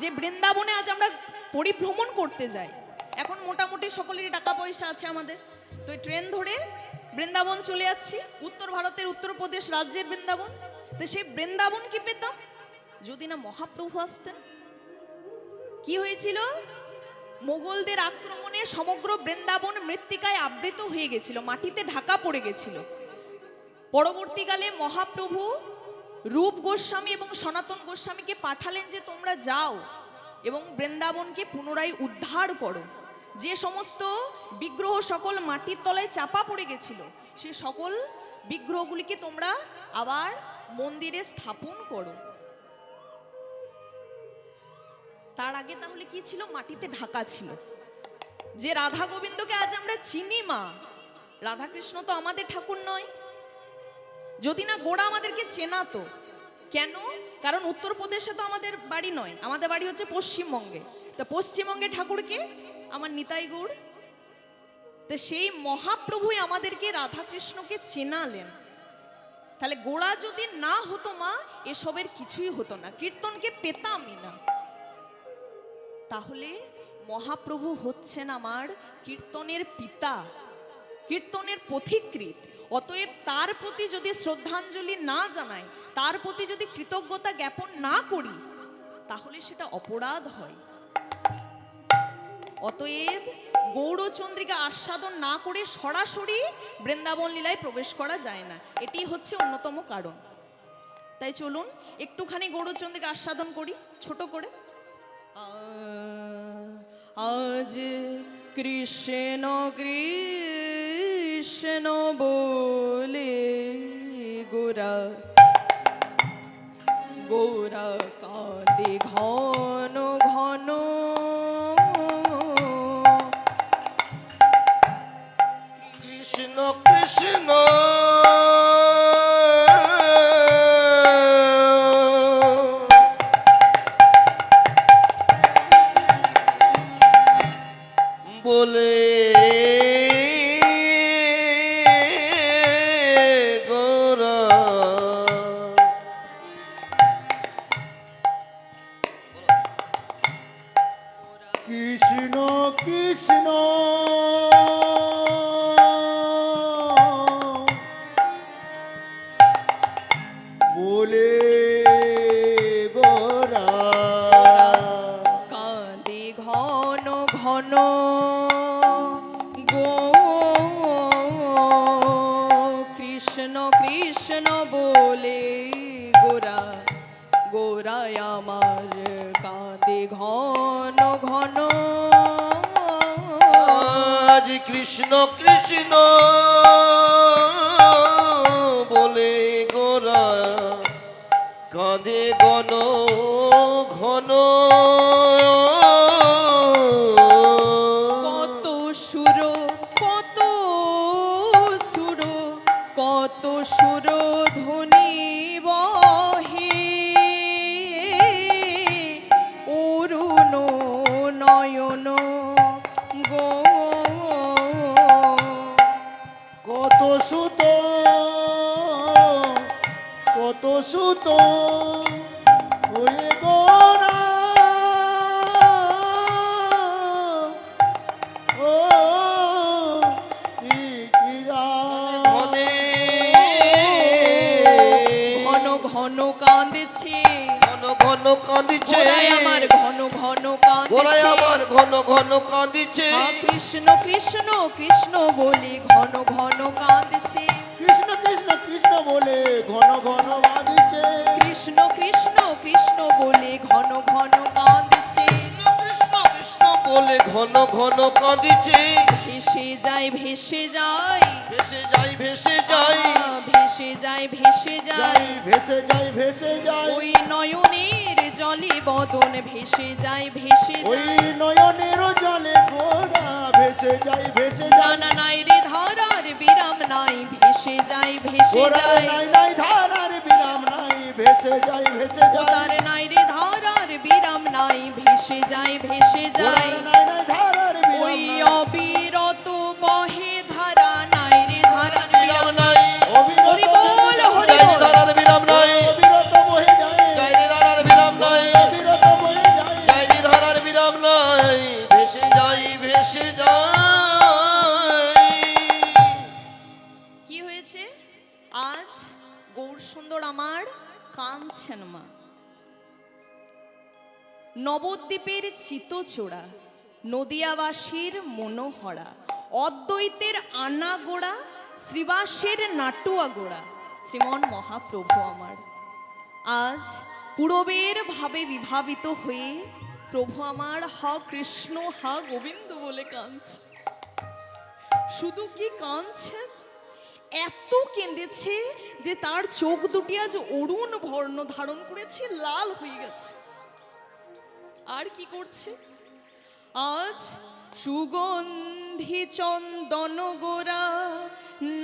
যে বৃন্দাবনে আজ আমরা পরিভ্রমণ করতে যাই, এখন মোটামুটি সকলেরই টাকা পয়সা আছে আমাদের। তো ট্রেন ধরে বৃন্দাবন চলে যাচ্ছি, উত্তর ভারতের উত্তরপ্রদেশ রাজ্যের বৃন্দাবন। তো সেই বৃন্দাবন কি পেতাম? যদি না মহাপ্রভু আসতেন। কি হয়েছিল? মোগলদের আক্রমণে সমগ্র বৃন্দাবন মৃত্তিকায় আবৃত হয়ে গেছিল, মাটিতে ঢাকা পড়ে গেছিল। পরবর্তীকালে মহাপ্রভু রূপ গোস্বামী এবং সনাতন গোস্বামীকে পাঠালেন যে তোমরা যাও এবং বৃন্দাবনকে পুনরায় উদ্ধার করো। যে সমস্ত বিগ্রহ সকল মাটির তলায় চাপা পড়ে গেছিল, সে সকল বিগ্রহগুলিকে তোমরা আবার মন্দিরে স্থাপন করো। তার আগে তাহলে কি ছিল? মাটিতে ঢাকা ছিল। যে রাধা গোবিন্দকে আজ আমরা চিনি মা, রাধাকৃষ্ণ তো আমাদের ঠাকুর নয়। যদি না গোড়া আমাদেরকে চেনাতো। কেন? কারণ উত্তরপ্রদেশে তো আমাদের বাড়ি নয়, আমাদের বাড়ি হচ্ছে পশ্চিমবঙ্গে। তা পশ্চিমবঙ্গে ঠাকুরকে? আমার নিতাই গৌড়। তো সেই মহাপ্রভুই আমাদেরকে রাধাকৃষ্ণকে চেনালেন। তাহলে গোড়া যদি না হতো মা, এসবের কিছুই হতো না। কীর্তনকে পেতামই না। তাহলে মহাপ্রভু হচ্ছেন আমার কীর্তনের পিতা, কীর্তনের পথিকৃত অতএব তার প্রতি যদি শ্রদ্ধাঞ্জলি না জানাই, তার প্রতি যদি কৃতজ্ঞতা জ্ঞাপন না করি, তাহলে সেটা অপরাধ হয়। অতএব গৌরচন্দ্রিকা আস্বাদন না করে সরাসরি বৃন্দাবন লীলায় প্রবেশ করা যায় না। এটি হচ্ছে অন্যতম কারণ। তাই চলুন, একটুখানি গৌরচন্দ্রিকা আস্বাদন করি, ছোট করে। আজ কৃষ্ণ কৃষ্ণ বলে গোরা গোরা কাঁদে ঘন ঘন। কৃষ্ণ কৃষ্ণ। ঘন ঘন কাঁদছে। ঘন ঘন কাঁদিছে। আমার ঘন ঘন কাঁদছে। আমার ঘন ঘন কাঁদিছে। কৃষ্ণ কৃষ্ণ কৃষ্ণ বলে ঘন ঘন কাঁদছে। কৃষ্ণ কৃষ্ণ কৃষ্ণ বলে ঘন ঘন বাঁধিছে কৃষ্ণ কৃষ্ণ কৃষ্ণ বলে ঘন ঘন কাঁদছে। কৃষ্ণ কৃষ্ণ বলে ঘন ঘন কাঁদিছে। ভেসে যায় ভেসে যায়। ভেসে যাই ভেসে যাই আ, ভেসে যায়। ভেসে যায় ভেসে যাই ওই নয়নের জলে বদন ভেসে যায় ভেসে ওই যায় নয়নের জলে ঘোড়া ভেসে যাই ভেসে যাই জানা নাই রে ধরার বিরাম নাই ভেসে যায় ভেসে যায়। নাই নাই ধারার বিরাম নাই ভেসে যাই ভেসে যাই তার নাই রে ধরার বিরাম নাই ভেসে যায় ভেসে যায়। নাই নাই ধারার বিরাম নাই। অবিরত বহে নবদ্বীপের চিতচোড়া, নদিয়াবাসীর মনোহরা, অদ্বৈতের আনাগোড়া, শ্রীবাসের নাটুয়া গোড়া শ্রীমন মহাপ্রভু আমার। আজ পূরবের ভাবে বিভাবিত হয়ে প্রভু আমার, হা কৃষ্ণ, হা গোবিন্দ বলে কাঁদছে। শুধু কি কাঁদছে? এত কেঁদেছে যে তার চোখ দুটি আজ অরুণ বর্ণ ধারণ করেছে, লাল হয়ে গেছে। আর কি করছে? আজ সুগন্ধি চন্দন গোরা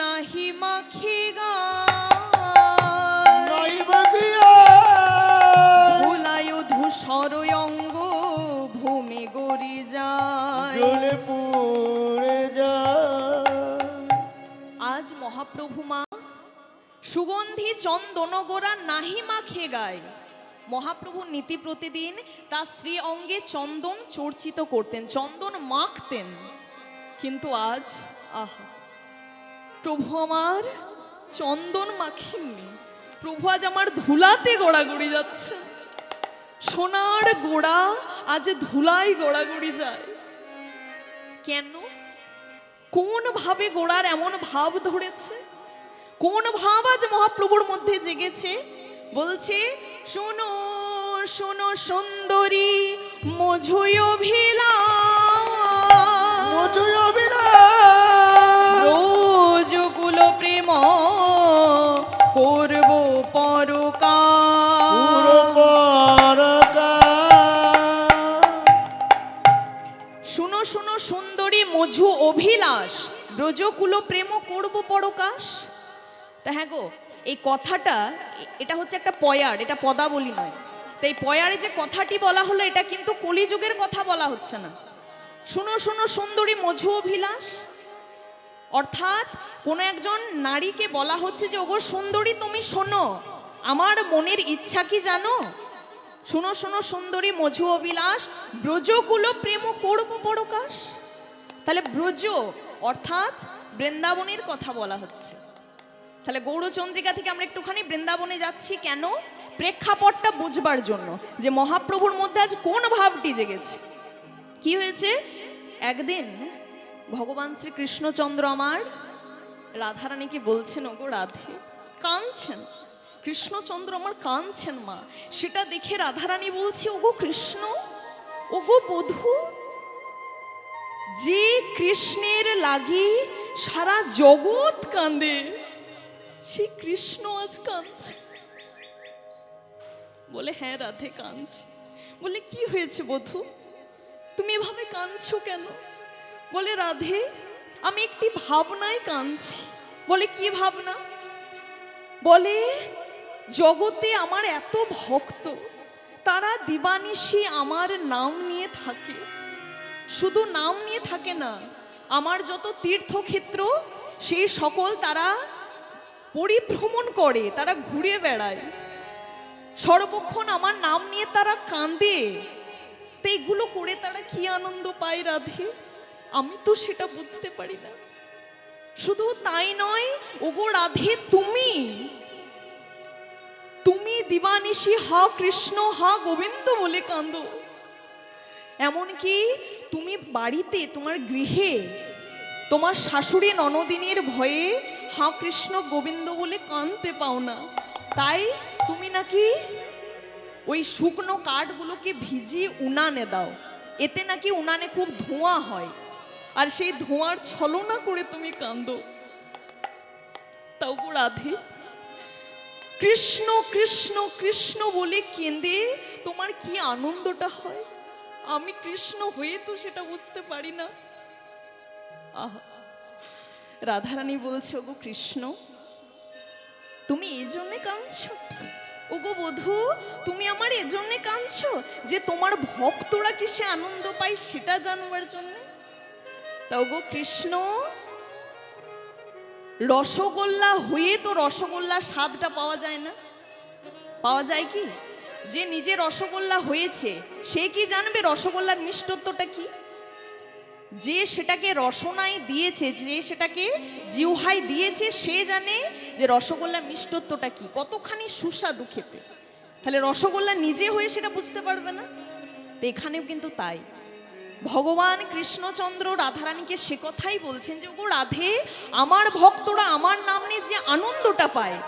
নাহি মাখে গা। ভোলায় ধূসর অঙ্গ ভূমি গড়ি যায়। আজ মহাপ্রভু মা সুগন্ধি চন্দন গোরা নাহি মাখে গায়। মহাপ্রভু নীতি প্রতিদিন তার স্ত্রী অঙ্গে চন্দন চর্চিত করতেন, চন্দন মাখতেন। কিন্তু আজ, আহা, প্রভু আমার চন্দন মাখেননি। প্রভু আজ আমার ধুলাতে গোড়াগড়ি যাচ্ছে। সোনার গোড়া আজ ধুলাই গোড়াগড়ি যায়। কেন? কোন ভাবে গোড়ার এমন ভাব ধরেছে? কোন ভাব আজ মহাপ্রভুর মধ্যে জেগেছে? বলছে শোনো শুনো সুন্দরী ভিলা মজুয় রোজ কুল প্রেম করব পরকা পরকা শুনো শুনো সুন্দরী মধু অভিলাষ। ব্রজকুল প্রেম করব পরকাশ। তা হ্যাঁ গো, এই কথাটা, এটা হচ্ছে একটা পয়ার, এটা পদাবলী নয়। তাই পয়ারে যে কথাটি বলা হলো, এটা কিন্তু কলিযুগের কথা বলা হচ্ছে না। শুনো শুনো সুন্দরী মধু অভিলাষ। অর্থাৎ কোনো একজন নারীকে বলা হচ্ছে যে, ওগো সুন্দরী, তুমি শোনো, আমার মনের ইচ্ছা কি জানো? শুনো শুনো সুন্দরী মধু অভিলাষ, ব্রজকুল প্রেম করব পরকাশ। তাহলে ব্রজ অর্থাৎ বৃন্দাবনের কথা বলা হচ্ছে। তাহলে গৌরচন্দ্রিকা থেকে আমরা একটুখানি বৃন্দাবনে যাচ্ছি। কেন? প্রেক্ষাপটটা বুঝবার জন্য যে মহাপ্রভুর মধ্যে আজ কোন ভাবটি জেগেছে? কি হয়েছে? একদিন ভগবান শ্রী কৃষ্ণচন্দ্র আমার রাধারানীকে বলছেন, ওগো রাধে, কাঁদছেন? কৃষ্ণচন্দ্র আমার কাঁদছেন, মা। সেটা দেখে রাধারানী বলছে, ওগো কৃষ্ণ, ওগো বধূ, যে কৃষ্ণের লাগি সারা জগৎ কাঁদে। সেই কৃষ্ণ আজ কাঁদছে। বলে হ্যাঁ রাধে কাঁদছে। বলে, কি হয়েছে বধূ? তুমি এভাবে কাঁদছো কেন? বলে, রাধে, আমি একটি ভাবনায় কাঁদছি। বলে, কি ভাবনা? বলে, জগতে আমার এত ভক্ত, তারা দিবানিশি আমার নাম নিয়ে থাকে। শুধু নাম নিয়ে থাকে না, আমার যত তীর্থক্ষেত্র, সেই সকল তারা পরিভ্রমণ করে, তারা ঘুরে বেড়ায়। সর্বক্ষণ আমার নাম নিয়ে তারা কাঁদে। তো এগুলো করে তারা কি আনন্দ পায় রাধে? আমি তো সেটা বুঝতে পারি না। শুধু তাই নয়, ওগো রাধে, তুমি? তুমি দিবানিশি, হা কৃষ্ণ, হা গোবিন্দ বলে কাঁদো। এমনকি তুমি বাড়িতে, তোমার গৃহে, তোমার শাশুড়ি ননদিনীর ভয়ে হা কৃষ্ণ গোবিন্দ বলে কাঁদতে পাও না। তাই তুমি নাকি ওই শুকনো কাঠগুলোকে ভিজিয়ে উনানে দাও। এতে নাকি উনানে খুব ধোঁয়া হয়। আর সেই ধোঁয়ার ছলনা করে তুমি কাঁদো। তাও রাধে। কৃষ্ণ কৃষ্ণ কৃষ্ণ বলে কেঁদে তোমার কি আনন্দটা হয়? আমি কৃষ্ণ হয়ে তো সেটা বুঝতে পারি না। আহা। রাধারানী বলছে, ওগো কৃষ্ণ, তুমি এই জন্যে কাঁদছো? ওগো বধূ, তুমি আমার এজন্যে কাঁদছো যে তোমার ভক্তরা কিসে আনন্দ পায় সেটা জানবার জন্য? তা ওগো কৃষ্ণ, রসগোল্লা হয়ে তো রসগোল্লা স্বাদটা পাওয়া যায় না। পাওয়া যায় কি? যে নিজে রসগোল্লা হয়েছে, সে কি জানবে রসগোল্লার মিষ্টত্বটা কি? যে সেটাকে রসনায় দিয়েছে, যে সেটাকে জিউহাই দিয়েছে, সে জানে যে রসগোল্লা মিষ্টত্বটা কি। কতখানি সুস্বাদু খেতে। তাহলে রসগোল্লা নিজে হয়ে সেটা বুঝতে পারবে না? তো এখানেও কিন্তু তাই। ভগবান কৃষ্ণচন্দ্র রাধারানীকে সে কথাই বলছেন যে ওগো রাধে, আমার ভক্তরা আমার নাম নিয়ে যে আনন্দটা পায়,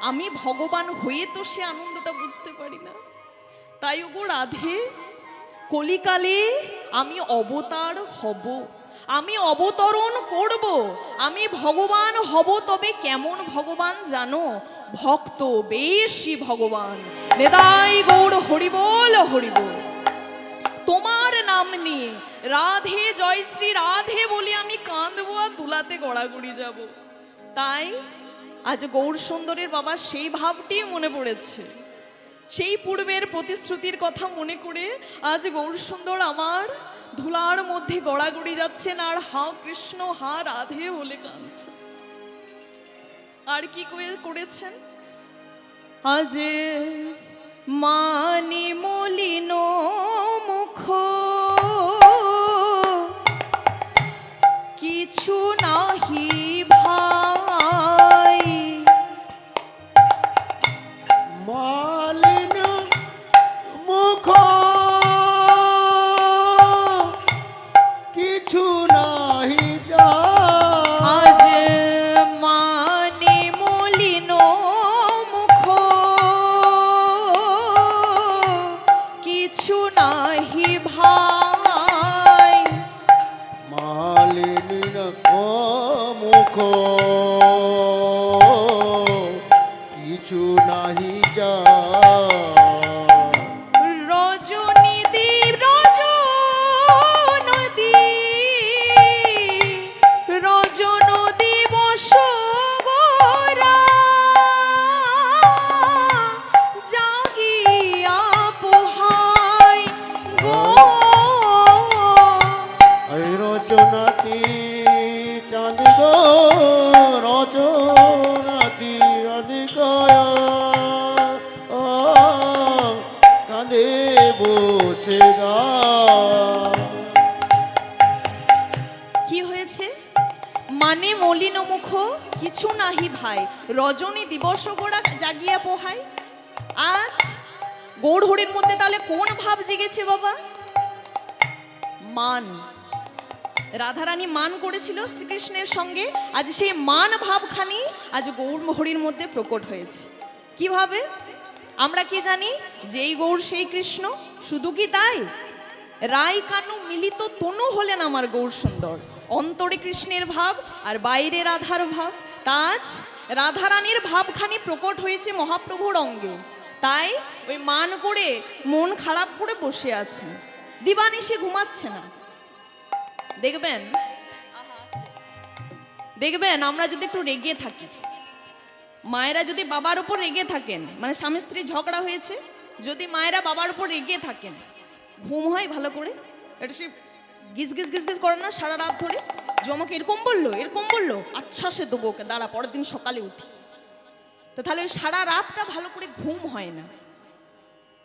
আমি ভগবান হয়ে তো সে আনন্দটা বুঝতে পারি না। তাই ওগো রাধে কলিকালে আমি অবতার হব। আমি অবতরণ করব। আমি ভগবান হব, তবে কেমন ভগবান জানো? ভক্ত বেশি ভগবান। নেদাই গৌড় হরিবল হরিবল। তোমার নাম নিয়ে রাধে জয়শ্রী রাধে বলে আমি কাঁদবো আর তুলাতে গড়াগড়ি যাব। তাই আজ গৌর সুন্দরের বাবা সেই ভাবটি মনে পড়েছে। সেই পূর্বের প্রতিশ্রুতির কথা মনে করে আজ গৌরসুন্দর আমার ধুলার মধ্যে গড়াগড়ি যাচ্ছেন আর হা কৃষ্ণ, হা রাধে বলে কাঁদছে। আর কি করে- করেছেন? আজ মানি মলিন নাহি নাহি ভাই, রজনী দিবস গোড়া জাগিয়া পোহাই আজ গৌড়হরির মধ্যে তাহলে কোন ভাব জেগেছে বাবা? মান। রাধারানী মান করেছিল শ্রীকৃষ্ণের সঙ্গে, আজ সেই মান ভাবখানি আজ গৌর হরির মধ্যে প্রকট হয়েছে। কীভাবে? আমরা কি জানি? যেই গৌর সেই কৃষ্ণ, শুধু কি তাই? রায় কানু মিলিত তনু হলেন আমার গৌর সুন্দর অন্তরে কৃষ্ণের ভাব আর বাইরে রাধার ভাব। তাজ রাধারানীর ভাবখানি প্রকট হয়েছে মহাপ্রভুর অঙ্গে। তাই ওই মান করে মন খারাপ করে বসে আছে। দিবানিশে ঘুমাচ্ছে না। দেখবেন? দেখবেন, আমরা যদি একটু রেগে থাকি। মায়েরা যদি বাবার উপর রেগে থাকেন মানে স্বামী স্ত্রী ঝগড়া হয়েছে, যদি মায়েরা বাবার উপর রেগে থাকেন, ঘুম হয় ভালো করে? এটা সে গিজ গিজ গিজ গিজ করে না সারা রাত ধরে? যে আমাকে এরকম বলল এরকম বলল আচ্ছা সে দেবো ওকে দাঁড়া, পরের দিন সকালে উঠি। তো তাহলে সারা রাতটা ভালো করে ঘুম হয় না।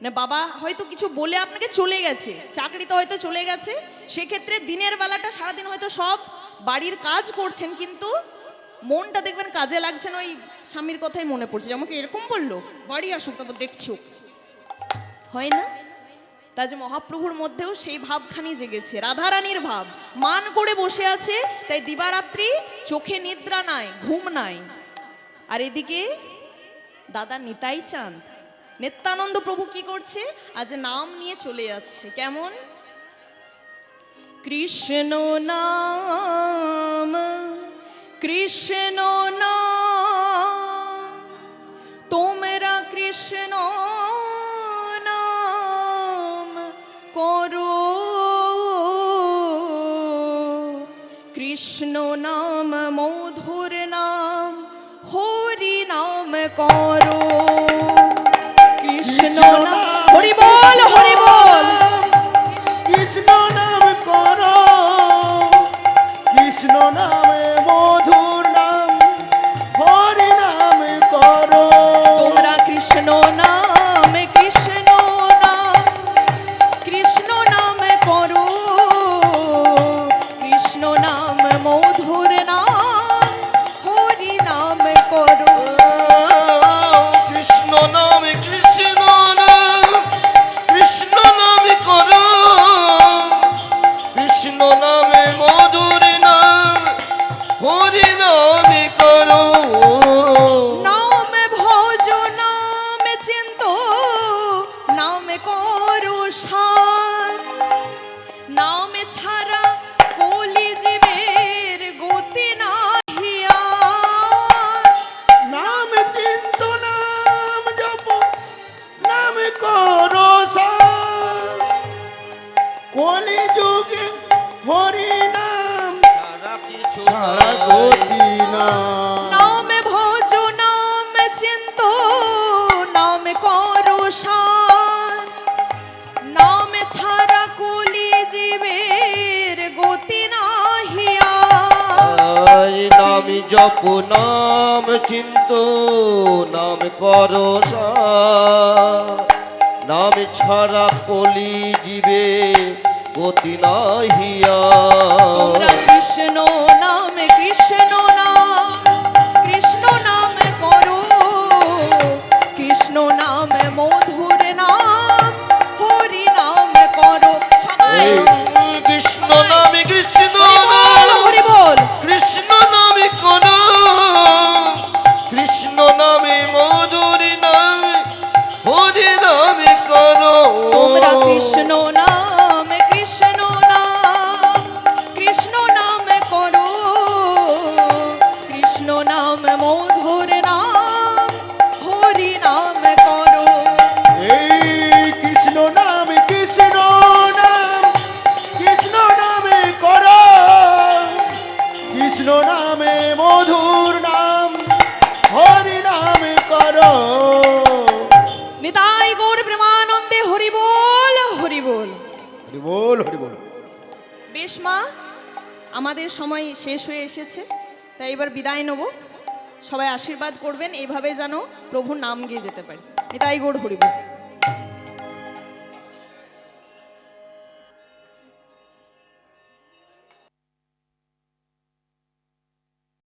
না, বাবা হয়তো কিছু বলে আপনাকে চলে গেছে, চাকরি তো হয়তো চলে গেছে, সেক্ষেত্রে দিনের বেলাটা সারাদিন হয়তো সব বাড়ির কাজ করছেন, কিন্তু মনটা দেখবেন কাজে লাগছে না, ওই স্বামীর কথাই মনে পড়ছে, যে আমাকে এরকম বলল, বাড়ি আসুক, তারপর দেখছি হয় না? তা যে মহাপ্রভুর মধ্যেও সেই ভাবখানি জেগেছে, রাধারানীর ভাব। মান করে বসে আছে, তাই দিবারাত্রি চোখে নিদ্রা নাই, ঘুম নাই। আর এদিকে দাদা নিতাই চাঁদ। নিত্যানন্দ প্রভু কি করছে? আজ নাম নিয়ে চলে যাচ্ছে। কেমন? কৃষ্ণ নাম, কৃষ্ণ কৃষ্ণ নাম জপ নাম চিন্ত নাম কর নাম ছাড়া কলি জীবে গতি নাহিয়া। কৃষ্ণ কৃষ্ণ নামে মধুর নাম হরি নামে কর। নিতাই গৌর প্রেমানন্দে হরি বল হরি বল। হরি বল হরি বল। বেশ মা আমাদের সময় শেষ হয়ে এসেছে তাই এবার বিদায় নেব। সবাই আশীর্বাদ করবেন এভাবে যেন প্রভুর নাম গিয়ে যেতে পারি। নিতাই গৌর হরি বল।